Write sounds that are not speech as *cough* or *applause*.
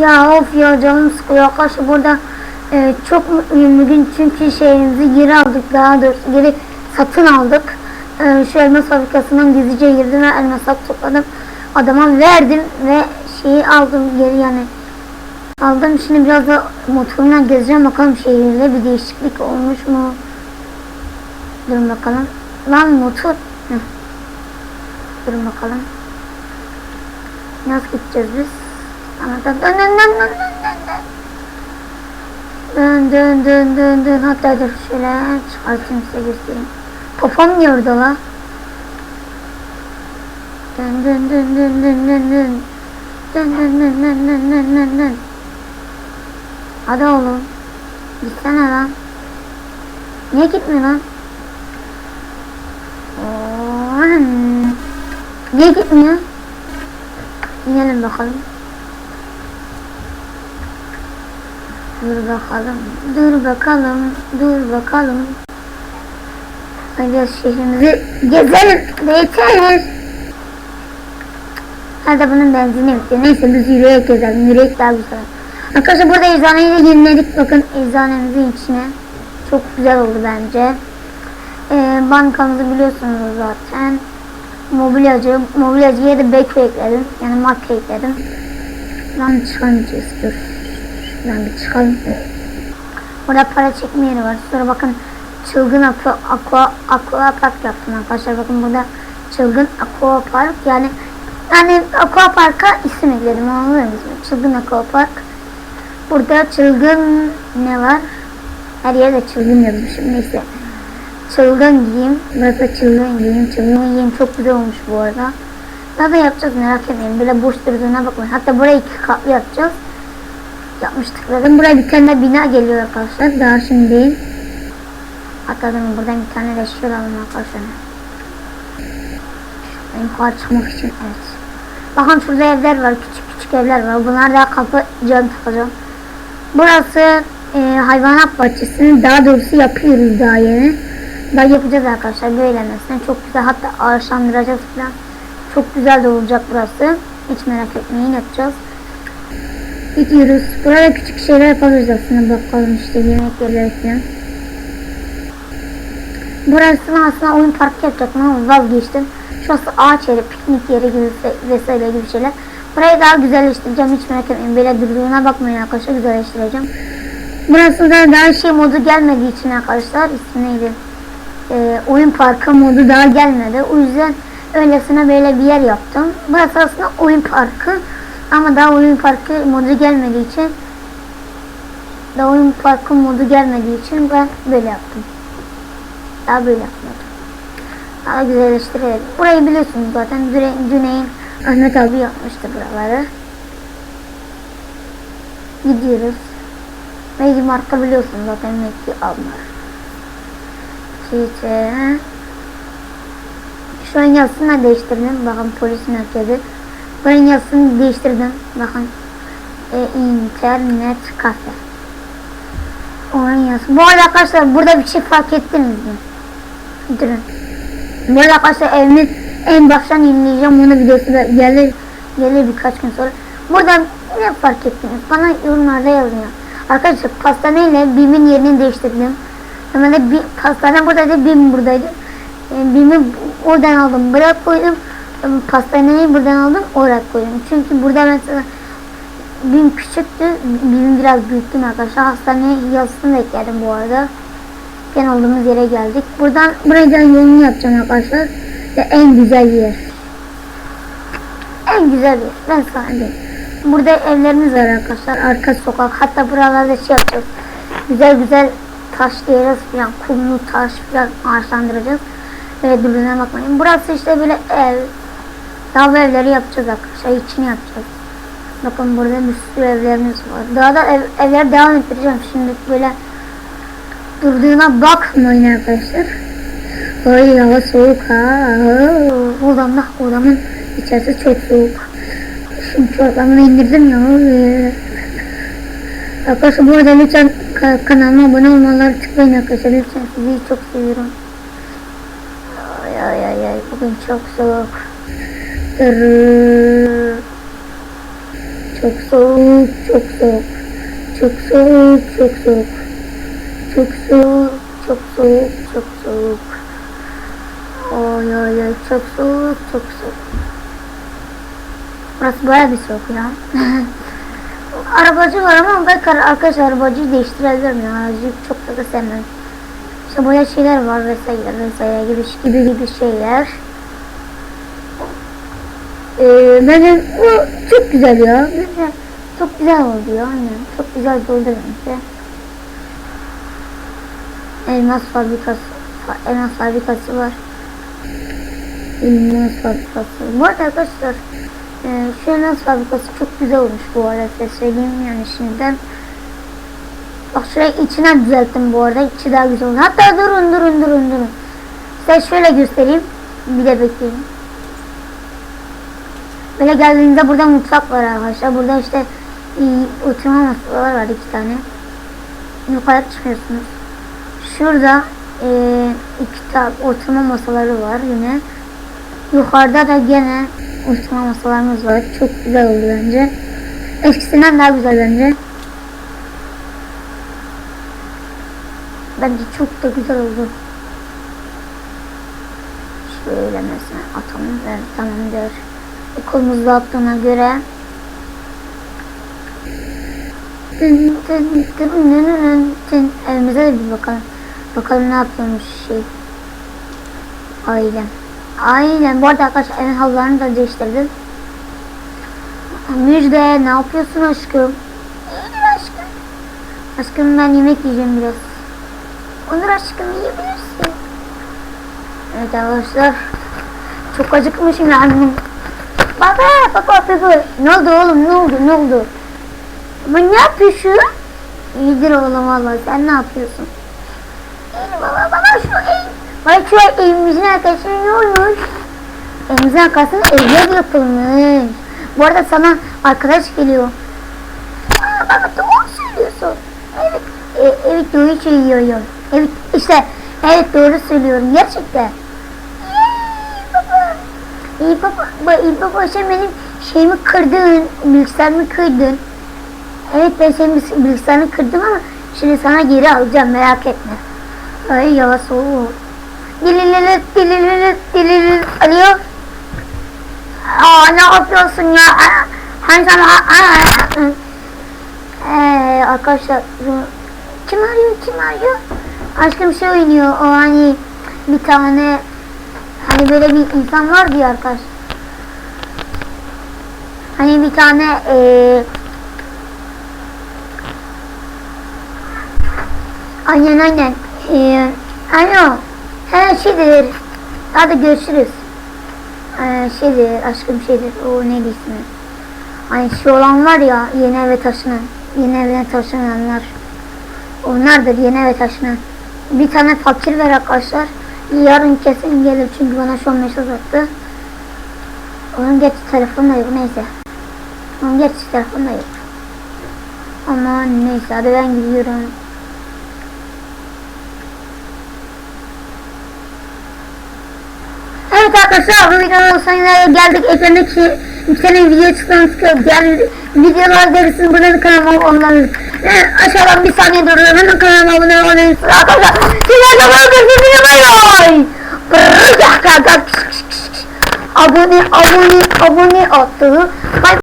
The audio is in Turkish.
Ya of ya canım sıkıyor. Arkadaşlar burada e, çok mutluyum bugün çünkü şeyimizi geri aldık daha doğrusu geri satın aldık. E, şu elmas fabrikasından gizlice girdim ve elmas topladım. Adama verdim ve şeyi aldım geri yani. Aldım şimdi biraz da motorumla gezeceğim bakalım şehirde bir değişiklik olmuş mu? Durun bakalım. Lan motor. Heh. Durun bakalım. Nasıl gideceğiz biz? Dön dön dön dön dön hatta dur şöyle çıkartayım size göstereyim. Popom yordu la. Dön dön dön dön dön dön dön. Dön dön dön dön dön dön dön dön. Hadi oğlum. Gitsene lan. Niye gitmiyor lan? Oğlum. Niye gitmiyor? İnelim bakalım. Dur bakalım, dur bakalım, dur bakalım. Hadi şehrimizi gezelim, yeter. Hadi bunun benzini bitti. Neyse biz yürüyerek gezelim, yürüyerek daha güzel. Arkadaşlar burada eczaneyi de yeniledik. Bakın eczanemizin içine. Çok güzel oldu bence. Ee, bankamızı biliyorsunuz zaten. Mobilyacı, mobilyacıya da bek ekledim. Yani marka ekledim. Lan çıkamayacağız dur. Şuradan bir çıkalım. Burada para çekme yeri var. Sonra bakın çılgın aqua, aqua, aqua park yaptım arkadaşlar. Bakın burada çılgın aqua park yani yani aqua parka isim ekledim anladınız mı? Çılgın aqua park. Burada çılgın ne var? Her yerde çılgın yazmışım neyse. Çılgın giyim. Burası çılgın giyim. Çılgın giyim çok güzel olmuş bu arada. Daha da yapacağız merak etmeyin. Böyle boş durduğuna bakmayın. Hatta burayı iki katlı yapacağız. Yapmıştık zaten. Buraya bir tane bina geliyor arkadaşlar. Daha şimdi değil. Durun buradan bir tane de şöyle alalım arkadaşlar. Şuradan yukarı çıkmak için evet. Bakın şurada evler var. Küçük küçük evler var. Bunlar da kapı cam takacağım. Burası e, hayvanat bahçesini daha doğrusu yapıyoruz daha yeni. Daha yapacağız arkadaşlar böyle mesela çok güzel hatta ağaçlandıracağız falan. Çok güzel de olacak burası. Hiç merak etmeyin yapacağız. Gidiyoruz. Burada küçük şeyler yapabiliriz aslında bakalım işte yemek yerleri. Burasını aslında oyun parkı yapacaktım ama vazgeçtim. Şurası ağaç yeri, piknik yeri gibi vesaire gibi şeyler. Burayı daha güzelleştireceğim hiç merak etmeyin. Böyle durduğuna bakmayın arkadaşlar güzelleştireceğim. Burası da daha şey modu gelmediği için arkadaşlar ismi neydi? Ee, oyun parkı modu daha gelmedi. O yüzden öylesine böyle bir yer yaptım. Burası aslında oyun parkı ama daha oyun parkı modu gelmediği için daha oyun parkı modu gelmediği için ben böyle yaptım. Daha böyle yapmadım. Daha güzelleştirelim. Burayı biliyorsunuz zaten. Cüneyt Ahmet abi yapmıştı buraları. Gidiyoruz. Megi marka biliyorsun zaten Megi alma. İşte şu an yazısını değiştirdim. Bakın polis merkezi. Buranın yazısını değiştirdim. Bakın e, internet kafe. Onun yazısı. Bu arada arkadaşlar burada bir şey fark ettiniz mi? Durun. Bu arada arkadaşlar evimin en baştan yenileyeceğim. Onu videosu da gelir, gelir birkaç gün sonra. Buradan ne fark ettiniz? Bana yorumlarda yazın ya. Arkadaşlar pastaneyle BİM'in yerini değiştirdim. Hemen de bir, pastane buradaydı, BİM buradaydı. Yani BİM'i oradan aldım, buraya koydum. Pastaneyi buradan aldım, oraya koydum. Çünkü burada mesela BİM küçüktü, BİM'i biraz büyüttüm arkadaşlar. Hastaneye yazısını da ekledim bu arada. Gen olduğumuz yere geldik. Buradan buradan yolunu yapacağım arkadaşlar. Ve en güzel yer. En güzel yer. Ben sana. Burada evlerimiz var arkadaşlar. Arka sokak. Hatta buralarda şey yapacağız. Güzel güzel taş diyeceğiz falan. Kumlu taş falan ağaçlandıracağız. Ve durduğuna bakmayın. Burası işte böyle ev. Daha bu evleri yapacağız arkadaşlar. İçini yapacağız. Bakın burada bir sürü evlerimiz var. Daha da ev, evler devam ettireceğim. Şimdi böyle durduğuna bakmayın arkadaşlar. Ay hava soğuk ha. Odamda odamın içerisi çok soğuk. Şimdi çorabımı indirdim ya. Arkadaşlar bu arada lütfen kanalıma abone olmaları tıklayın arkadaşlar. Lütfen sizi çok seviyorum. Ay ay ay bugün çok soğuk. Çok soğuk, çok soğuk. Çok soğuk, çok soğuk. Çok soğuk, çok soğuk, çok soğuk. Oy oy oy, çok soğuk, çok soğuk. Burası baya bir soğuk ya. *laughs* arabacı var ama ben arkadaş arabacıyı değiştirebilirim ya. Arabacıyı çok da, sevmem. İşte böyle şeyler var vesaire vesaire gibi gibi gibi şeyler. Ee, benim bu çok güzel ya. Çok güzel oldu ya. Aynen. Çok güzel oldu bence. Elmas fabrikası, fa- elmas fabrikası var. Elmas fabrikası. Bu arada arkadaşlar e, şu elmas fabrikası çok güzel olmuş bu arada size söyleyeyim yani şimdiden. Bak şurayı içine düzelttim bu arada. İçi daha güzel oldu. Hatta durun durun durun durun. Size şöyle göstereyim. Bir de bekleyin. Böyle geldiğinizde burada mutfak var arkadaşlar. Burada işte oturma masaları var iki tane. Yukarı çıkıyorsunuz. Şurada e, iki tane oturma masaları var yine. Yukarıda da gene oturma masalarımız var. Çok güzel oldu bence. Eskisinden daha güzel bence. Bence çok da güzel oldu. Şöyle mesela atalım. Evet, tamamdır. Kolumuz attığına göre evimize de bir bakalım. Bakalım ne yapıyormuş şey. Aynen. Aynen. Bu arada arkadaşlar evin halılarını da değiştirdim. Müjde ne yapıyorsun aşkım? İyidir aşkım. Aşkım ben yemek yiyeceğim biraz. Onur aşkım yiyebilirsin. Evet arkadaşlar. Çok acıkmışım yani. Baba baba baba. Ne oldu oğlum ne oldu ne oldu? Ama ne yapıyorsun? İyidir oğlum valla sen ne yapıyorsun? Baba baba şu ev. Bak şu evimizin arkasında ne olmuş? Evimizin arkasında evler yapılmış. Bu arada sana arkadaş geliyor. Aa, baba doğru söylüyorsun. Evet, e, evet doğru söylüyorum. Evet işte evet doğru söylüyorum gerçekten. İyi baba. İyi baba, sen benim şeyimi kırdın, bilgisayarımı kırdın. Evet ben senin bilgis- bilgisayarını kırdım ama şimdi sana geri alacağım merak etme. Ay yavaş ol. Dilililit, dilililit, dilililit. Alo. Aa ne yapıyorsun ya? Hani sana... Ee, arkadaşlar kim arıyor kim arıyor? Aşkım şey oynuyor o hani bir tane hani böyle bir insan var diye arkadaş. Hani bir tane eee Aynen aynen. Ee, alo. He şeydir. Hadi görüşürüz. Ee, şeydir aşkım şeydir. O neydi ismi? Hani şey olan var ya yeni eve taşınan. Yeni evine taşınanlar. Onlardır yeni eve taşınan. Bir tane fakir ver arkadaşlar. Yarın kesin gelir çünkü bana şu an mesaj attı. Onun geç telefonda yok neyse. Onun geç telefonda yok. Ama neyse hadi ben gidiyorum. Evet arkadaşlar bu videonun sonuna geldik. Ekrandaki tane video çıkan çıkıyor. Diğer videolar görürsünüz. Burada kanalıma onların e, aşağıdan bir saniye duruyor. Hemen kanalıma abone olun. Arkadaşlar sizler de bakın. Bay bay. Abone abone abone attı. Bay